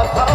কথা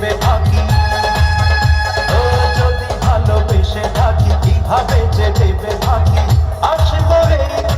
দেবে ফাঁকি ও যদি ভালোবেসে থাকি কীভাবে যে দেবে থাকি আসব এই